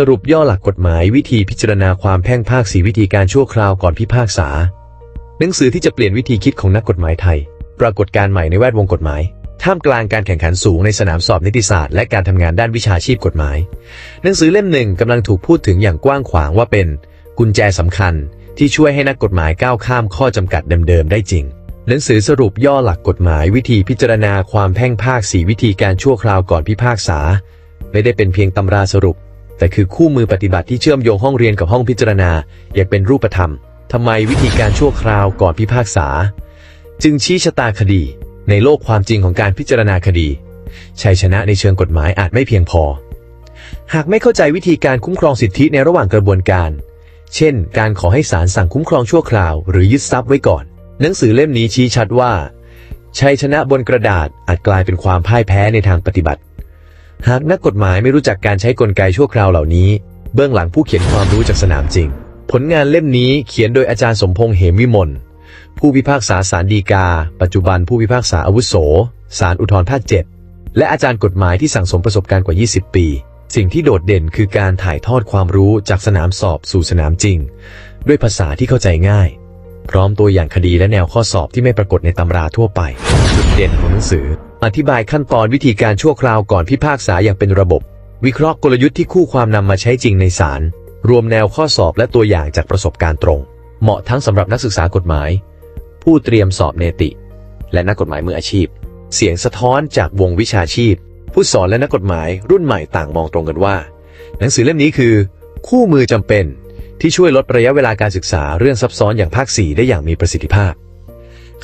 สรุปย่อหลักกฎหมายวิธีพิจารณาความแพ่งภาคสีวิธีการชั่วคราวก่อนพิพากษา หนังสือที่จะเปลี่ยนวิธีคิดของนักกฎหมายไทย ปรากฏการใหม่ในแวดวงกฎหมาย ท่ามกลางการแข่งขันสูงในสนามสอบนิติศาสตร์และการทำงานด้านวิชาชีพกฎหมาย หนังสือเล่มหนึ่งกำลังถูกพูดถึงอย่างกว้างขวางว่าเป็น กุญแจสำคัญ ที่ช่วยให้นักกฎหมายก้าวข้ามข้อจำกัดเดิมๆได้จริง หนังสือสรุปย่อหลักกฎหมายวิธีพิจารณาความแพ่งภาคสีวิธีการชั่วคราวก่อนพิพากษา ไม่ได้เป็นเพียงตำราสรุป แต่คือคู่มือปฏิบัติที่เชื่อมโยงห้องเรียนกับห้องพิจารณา อย่างเป็นรูปธรรมทำไมวิธีการชั่วคราวก่อนพิพากษา จึงชี้ชะตาคดี ในโลกความจริงของการพิจารณาคดี ชัยชนะในเชิงกฎหมายอาจไม่เพียงพอ หากไม่เข้าใจวิธีการคุ้มครองสิทธิในระหว่างกระบวนการ เช่น การขอให้ศาลสั่งคุ้มครองชั่วคราว หรือยึดทรัพย์ไว้ก่อน หนังสือเล่มนี้ชี้ชัดว่า ชัยชนะบนกระดาษอาจกลายเป็นความพ่ายแพ้ในทางปฏิบัติ หากนักกฎหมายไม่รู้จักการใช้กลไกชั่วคราวเหล่านี้ เบื้องหลังผู้เขียนความรู้จากสนามจริง ผลงานเล่มนี้เขียนโดยอาจารย์สมพงษ์เหมวิมลผู้พิพากษาศาลฎีกา ปัจจุบันผู้พิพากษาอาวุโสศาลอุทธรภาคเจ็ดและอาจารย์กฎหมายที่สั่งสมประสบการณ์กว่า 20 ปี สิ่งที่โดดเด่นคือการถ่ายทอดความรู้จากสนามสอบสู่สนามจริง ด้วยภาษาที่เข้าใจง่าย พร้อมตัวอย่างคดีและแนวข้อสอบที่ไม่ปรากฏในตำราทั่วไปจุดเด่นของหนังสือ อธิบายขั้นตอนวิธีการชั่วคราวก่อนพิพากษาอย่างเป็นระบบ วิเคราะห์กลยุทธ์ที่คู่ความนำมาใช้จริงในศาล รวมแนวข้อสอบและตัวอย่างจากประสบการณ์ตรง เหมาะทั้งสำหรับนักศึกษากฎหมาย ผู้เตรียมสอบเนติ และนักกฎหมายมืออาชีพ เสียงสะท้อนจากวงวิชาชีพ ผู้สอนและนักกฎหมายรุ่นใหม่ต่างมองตรงกันว่า หนังสือเล่มนี้คือ คู่มือจำเป็นที่ช่วยลดระยะเวลาการศึกษาเรื่องซับซ้อนอย่างภาค 4 ได้อย่างมีประสิทธิภาพ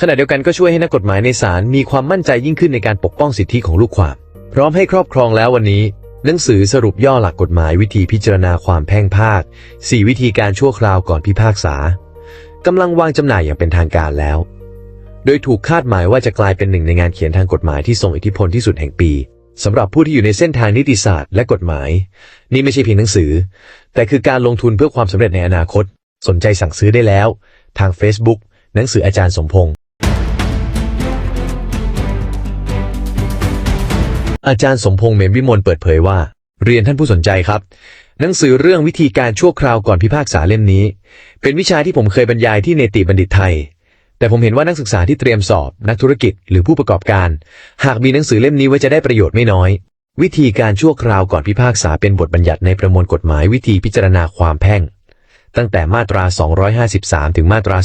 ขณะเดียวกันก็ช่วยให้นักกฎหมายในศาลมีความมั่นใจยิ่งขึ้นในการปกป้องสิทธิของลูกความ พร้อมให้ครอบครองแล้ววันนี้หนังสือสรุปย่อหลักกฎหมายวิธีพิจารณาความแพ่งภาค4วิธีการชั่วคราวก่อนพิพากษากำลังวางจำหน่ายอย่างเป็นทางการแล้ว โดยถูกคาดหมายว่าจะกลายเป็นหนึ่งในงานเขียนทางกฎหมายที่ทรงอิทธิพลที่สุดแห่งปีสำหรับผู้ที่อยู่ในเส้นทางนิติศาสตร์และกฎหมาย นี่ไม่ใช่เพียงหนังสือ แต่คือการลงทุนเพื่อความสำเร็จในอนาคต สนใจสั่งซื้อได้แล้ว ทาง Facebook หนังสืออาจารย์สมพงษ์ อาจารย์สมพงษ์เมมวิมลเปิดเผยว่า เรียนท่านผู้สนใจครับ หนังสือเรื่องวิธีการชั่วคราวก่อนพิพากษาเล่มนี้ เป็นวิชาที่ผมเคยบรรยายที่เนติบัณฑิตไทย แต่ผมเห็นว่านักศึกษาที่เตรียมสอบ นักธุรกิจหรือผู้ประกอบการ หากมีหนังสือเล่มนี้ไว้จะได้ประโยชน์ไม่น้อย วิธีการชั่วคราวก่อนพิพากษาเป็นบทบัญญัติในประมวลกฎหมายวิธีพิจารณาความแพ่ง ตั้งแต่มาตรา 253 ถึงมาตรา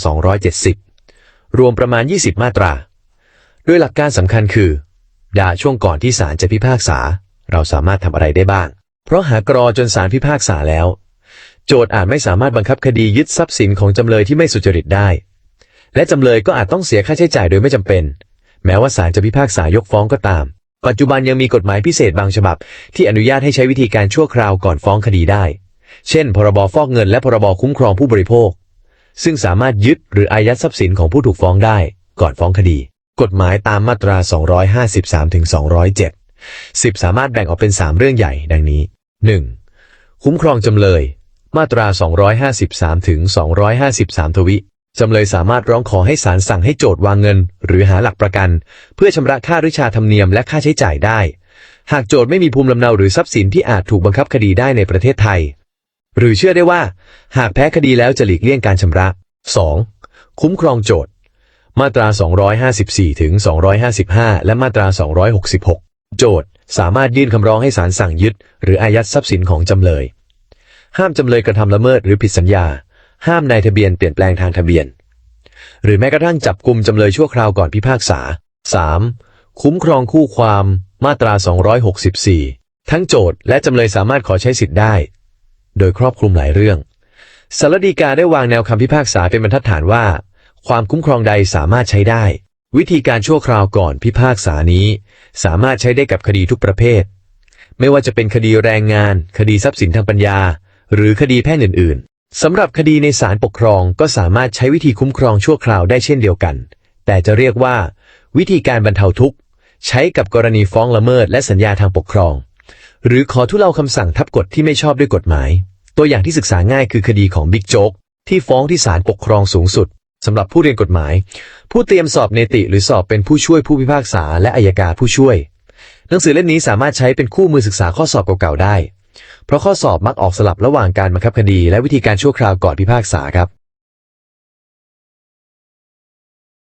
270 รวมประมาณ 20 มาตรา โดยหลักการสำคัญคือ ด่าช่วงก่อนที่ศาลจะพิพากษา เราสามารถทำอะไรได้บ้าง เพราะหากรอจนศาลพิพากษาแล้ว โจทย์อาจไม่สามารถบังคับคดียึดทรัพย์สินของจำเลยที่ไม่สุจริตได้ และจำเลยก็อาจต้องเสียค่าใช้จ่ายโดยไม่จำเป็น แม้ว่าศาลจะพิพากษายกฟ้องก็ตาม ปัจจุบันยังมีกฎหมายพิเศษบางฉบับ ที่อนุญาตให้ใช้วิธีการชั่วคราวก่อนฟ้องคดีได้ เช่น พรบฟอกเงินและพรบคุ้มครองผู้บริโภค ซึ่งสามารถยึดหรืออายัดทรัพย์สินของผู้ถูกฟ้องได้ ก่อนฟ้องคดี กฎหมายตามมาตรา 253ถึง207 10 สามารถแบ่งออกเป็น 3 เรื่องใหญ่ดังนี้ 1. คุ้มครองจำเลย มาตรา 253ถึง253 ทวิ จำเลยสามารถร้องขอให้ศาลสั่งให้โจทย์วางเงิน หรือหาหลักประกัน เพื่อชำระค่าริชาธรรมเนียมและค่าใช้จ่ายได้ หากโจทย์ไม่มีภูมิลำเนาหรือทรัพย์สินที่อาจถูกบังคับคดีได้ในประเทศไทย หรือเชื่อได้ว่า หากแพ้คดีแล้วจะหลีกเลี่ยงการชำระ 2. คุ้มครองโจทย์ มาตรา 254 ถึง 255 และมาตรา 266 โจทย์สามารถยื่นคำร้องให้ศาลสั่งยึด หรืออายัดทรัพย์สินของจำเลย ห้ามจำเลยกระทำละเมิดหรือผิดสัญญา ห้ามนายทะเบียนเปลี่ยนแปลงทางทะเบียน หรือแม้กระทั่งจับกลุ่มจำเลยชั่วคราวก่อนพิพากษา 3. คุ้มครองคู่ความ มาตรา 264 ทั้งโจทย์และจำเลยสามารถขอใช้สิทธิ์ได้ โดยครอบคลุมหลายเรื่องสารดีกาได้วางแนวคำพิพากษาเป็นบรรทัดฐานว่า ความคุ้มครองใดสามารถใช้ได้ วิธีการชั่วคราวก่อนพิพากษานี้ สามารถใช้ได้กับคดีทุกประเภท ไม่ว่าจะเป็นคดีแรงงาน คดีทรัพย์สินทางปัญญา หรือคดีแพ่งอื่น ๆสำหรับคดีในศาลปกครองก็สามารถใช้วิธีคุ้มครองชั่วคราวได้เช่นเดียวกัน แต่จะเรียกว่า วิธีการบรรเทาทุกข์ ใช้กับกรณีฟ้องละเมิดและสัญญาทางปกครอง หรือขอทุเลาคำสั่งทับกฎที่ไม่ชอบด้วยกฎหมาย ตัวอย่างที่ศึกษาง่ายคือคดีของบิ๊กโจ๊กที่ฟ้องที่ศาลปกครองสูงสุด สำหรับผู้เรียนกฎหมาย ผู้เตรียมสอบเนติหรือสอบเป็นผู้ช่วยผู้พิพากษาและอายการผู้ช่วย หนังสือเล่มนี้สามารถใช้เป็นคู่มือศึกษาข้อสอบเก่าๆได้ เพราะข้อสอบมักออกสลับระหว่างการบังคับคดี และวิธีการชั่วคราวก่อนพิพากษาครับ